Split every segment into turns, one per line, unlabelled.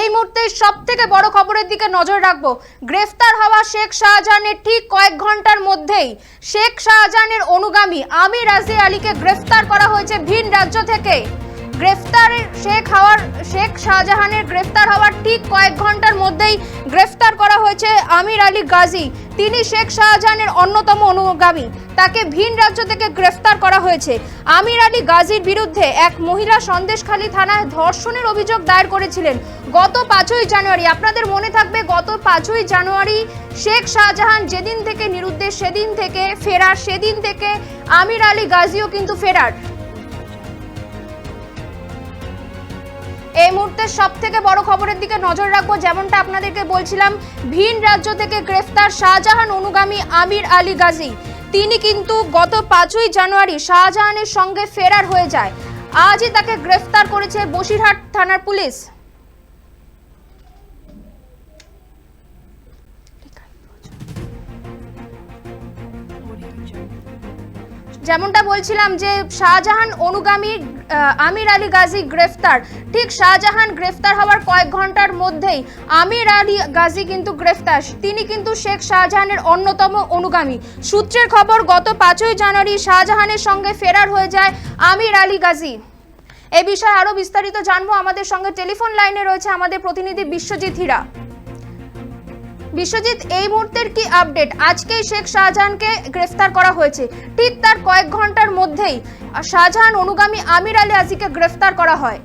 এই মুহূর্তে সব থেকে বড় খবরের দিকে নজর রাখব। গ্রেফতার হওয়া শেখ শাহজাহানের ঠিক কয়েক ঘণ্টার মধ্যেই শেখ শাহজাহানের অনুগামী আমির আজি আলীকে গ্রেফতার করা হয়েছে ভিন রাজ্য থেকে। গ্রেফতারের শেখ হওয়ার, শেখ শাহজাহানের গ্রেফতার হওয়ার ঠিক কয়েক ঘণ্টার মধ্যেই গ্রেফতার করা হয়েছে আমির আলী গাজী। তিনি শেখ শাহজাহানের অন্যতম অনুগামী। তাকে ভিন রাজ্য থেকে গ্রেফতার করা হয়েছে। আমির আলী গাজীর বিরুদ্ধে এক মহিলা সন্দেশখালী থানায় ধর্ষণের অভিযোগ দায়ের করেছিলেন গত পাঁচই জানুয়ারি। আপনাদের মনে থাকবে গত পাঁচই জানুয়ারি শেখ শাহজাহান যেদিন থেকে নিরুদ্দেশ, সেদিন থেকে ফেরার, সেদিন থেকে আমির আলী গাজীও কিন্তু ফেরার। এই মুহূর্তে সব থেকে বড় খবরের দিকে নজর রাখব, যেমনটা আপনাদেরকে বলছিলাম, ভিন রাজ্য থেকে গ্রেফতার শাহজাহান অনুগামী আমির আলী গাজী। তিনি কিন্তু গত পাঁচই জানুয়ারি শাহজাহানের সঙ্গে ফেরার হয়ে যায়। আজই তাকে গ্রেফতার করেছে বসিরহাট থানার পুলিশ। যেমনটা বলছিলাম যে শাহজাহান অনুগামী আমির আলী গাজী গ্রেফতার। ঠিক শাহজাহান গ্রেফতার হওয়ার কয়েক ঘণ্টার মধ্যেই আমির আলী গাজী কিন্তু গ্রেফতার। তিনি কিন্তু শেখ শাহজাহানের অন্যতম অনুগামী। সূত্রের খবর, গত পাঁচই জানুয়ারি শাহজাহানের সঙ্গে ফেরার হয়ে যায় আমির আলী গাজী। এ বিষয়ে আরও বিস্তারিত জানব। আমাদের সঙ্গে টেলিফোন লাইনে রয়েছে আমাদের প্রতিনিধি বিশ্বজিৎ হীরা। বিশ্বজিৎ, এই মুহূর্তের কি আপডেট আজকেই শেখ শাহজাহানকে গ্রেফতার করা হয়েছে। ঠিক তার কয়েক ঘণ্টার মধ্যেই শাহজাহান, অনুগামী আমির আলী আজিকে গ্রেফতার করা হয়।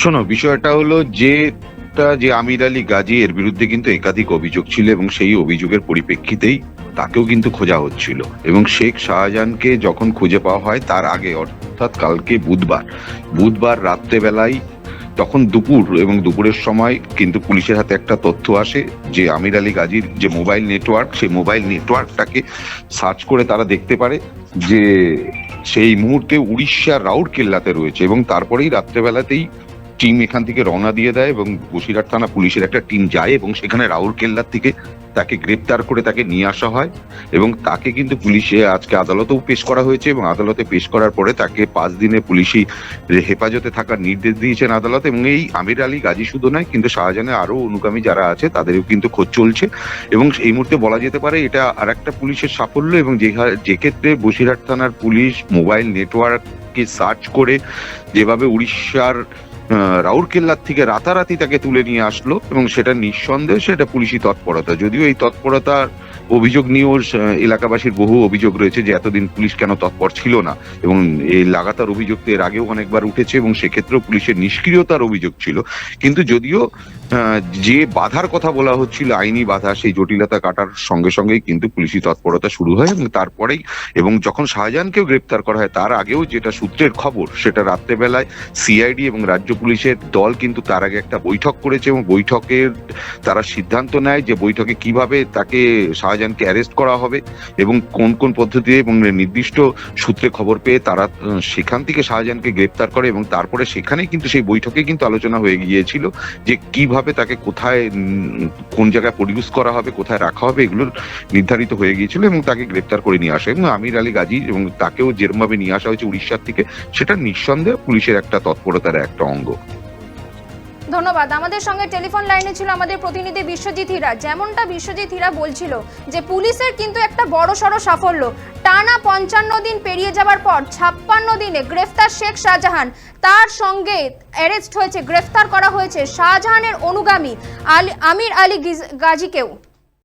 শোনো, বিষয়টা হলো যেটা যে আমির আলী গাজী এর বিরুদ্ধে কিন্তু একাধিক অভিযোগ ছিল এবং সেই অভিযোগের পরিপ্রেক্ষিতেই তাকেও কিন্তু খোঁজা হচ্ছিল। এবং শেখ শাহজাহানকে যখন খুঁজে পাওয়া হয়, তার আগে, অর্থাৎ কালকে বুধবার বুধবার রাত্রেবেলায় তখন দুপুর এবং দুপুরের সময় কিন্তু পুলিশের হাতে একটা তথ্য আসে যে আমির আলী গাজীর যে মোবাইল নেটওয়ার্ক, সেই মোবাইল নেটওয়ার্কটাকে সার্চ করে তারা দেখতে পারে যে সেই মুহূর্তে উড়িষ্যার রাউরকেল্লাতে রয়েছে এবং তারপরেই রাত্রেবেলাতেই টিম এখান থেকে রওনা দিয়ে দেয় এবং বসিরহাট থানা পুলিশের একটা টিম যায় এবং সেখানে রাউরকেল্লার থেকে তাকে গ্রেপ্তার করে তাকে নিয়ে আসা হয় এবং তাকে কিন্তু পুলিশে আজকে আদালতেও পেশ করা হয়েছে এবং আদালতে পেশ করার পরে তাকে পাঁচ দিনে পুলিশি হেফাজতে থাকার নির্দেশ দিয়েছেন আদালত এবং এই আমির আলী, গাজী শুধু নয় কিন্তু শাহজাহানের আরও অনুগামী যারা আছে তাদেরও কিন্তু খোঁজ চলছে এবং এই মুহূর্তে বলা যেতে পারে এটা আর একটা পুলিশের সাফল্য এবং যে যে ক্ষেত্রে বসিরহাট থানার পুলিশ মোবাইল নেটওয়ার্ককে সার্চ করে যেভাবে উড়িষ্যার রাউরকেল্লার থেকে রাতারাতি তাকে তুলে নিয়ে আসলো এবং সেটা নিঃসন্দেহে সেটা পুলিশি তৎপরতা। যদিও এই তৎপরতার অভিযোগ নিয়েও এলাকাবাসীর বহু অভিযোগ রয়েছে যে এতদিন পুলিশ কেন তৎপর ছিল না। এবং এই লাগাতার অভিযোগ এর আগেও অনেকবার উঠেছে এবং সেক্ষেত্রেও পুলিশের নিষ্ক্রিয়তার অভিযোগ ছিল। কিন্তু যদিও যে বাধার কথা বলা হচ্ছিল, আইনি বাধা, সেই জটিলতা কাটার সঙ্গে সঙ্গেই কিন্তু পুলিশি তৎপরতা শুরু হয় এবং তারপরেই এবং যখন শাহজাহানকেও গ্রেপ্তার করা হয়, তার আগেও যেটা সূত্রের খবর, সেটা রাত্রেবেলায় সিআইডি এবং রাজ্য পুলিশের দল কিন্তু তার আগে একটা বৈঠক করেছে এবং বৈঠকের তারা সিদ্ধান্ত নেয় যে বৈঠকে কীভাবে তাকে শাহজাহানকে অ্যারেস্ট করা হবে এবং কোন কোন পদ্ধতিতে এবং নির্দিষ্ট সূত্রে খবর পেয়ে তারা সেখান থেকে শাহজাহানকে গ্রেপ্তার করে এবং তারপরে সেখানেই কিন্তু সেই বৈঠকে কিন্তু আলোচনা হয়ে গিয়েছিল যে কীভাবে তাকে কোথায় কোন জায়গায় প্রডিউস করা হবে, কোথায় রাখা হবে, এগুলো নির্ধারিত হয়ে গিয়েছিল এবং তাকে গ্রেপ্তার করে নিয়ে আসে। এবং আমির আলী গাজী এবং তাকেও যেরমভাবে নিয়ে আসা হয়েছে উড়িষ্যার থেকে, সেটা নিঃসন্দেহে পুলিশের একটা তৎপরতার একটা অঙ্গ।
ধন্যবাদ। আমাদের সঙ্গে টেলিফোন লাইনে ছিল আমাদের প্রতিনিধি বিশ্বজিৎ হীরা। যেমনটা বিশ্বজিৎ হীরা বলছিল যে, পুলিশের কিন্তু একটা বড় সড় সাফল্য। টানা পঞ্চান্ন দিন পেরিয়ে যাবার পর ছাপ্পান্ন দিনে গ্রেফতার শেখ শাহজাহান। তার সঙ্গে অ্যারেস্ট হয়েছে, গ্রেফতার করা হয়েছে শাহজাহানের অনুগামী আলী আমির আলী গিজ- গাজীকেও।